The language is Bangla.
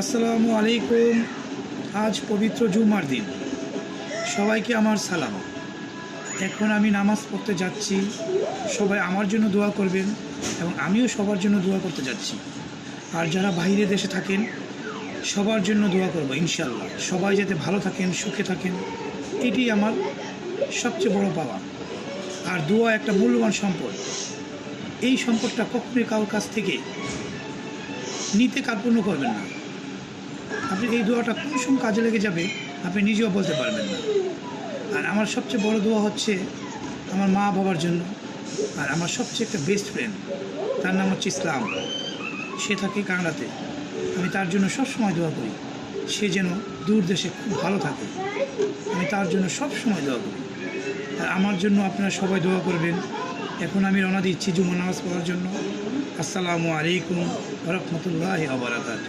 আসসালামু আলাইকুম। আজ পবিত্র জুমার দিন। সবাইকে আমার সালাম। এখন আমি নামাজ পড়তে যাচ্ছি। সবাই আমার জন্য দোয়া করবেন এবং আমিও সবার জন্য দোয়া করতে যাচ্ছি। আর যারা বাইরে দেশে থাকেন, সবার জন্য দোয়া করব ইনশাল্লাহ সবাই যাতে ভালো থাকেন, সুখে থাকেন, এটি আমার সবচেয়ে বড় পাওয়া। আর দোয়া একটা মূল্যবান সম্পদ। এই সম্পদটা কখনোই কারোর কাছ থেকে নিতে কার্পণ্য করবেন না। আপনি এই দোয়াটা কোন সময় কাজে লেগে যাবে, আপনি নিজেও বলতে পারবেন না। আর আমার সবচেয়ে বড় দোয়া হচ্ছে আমার মা বাবার জন্য। আর আমার সবচেয়ে একটা বেস্ট ফ্রেন্ড তার নাম হচ্ছে ইসলাম। সে থাকে কানাডাতে। আমি তার জন্য সব সময় দোয়া করি। সে যেন দূর দেশে খুব ভালো থাকে। আমি তার জন্য সব সময় দোয়া করি। আর আমার জন্য আপনারা সবাই দোয়া করবেন। এখন আমি রওনা দিচ্ছি জুমা নামাজ পড়ার জন্য। আসসালামু আলাইকুম রহমতুল্লাহ আবরাকাত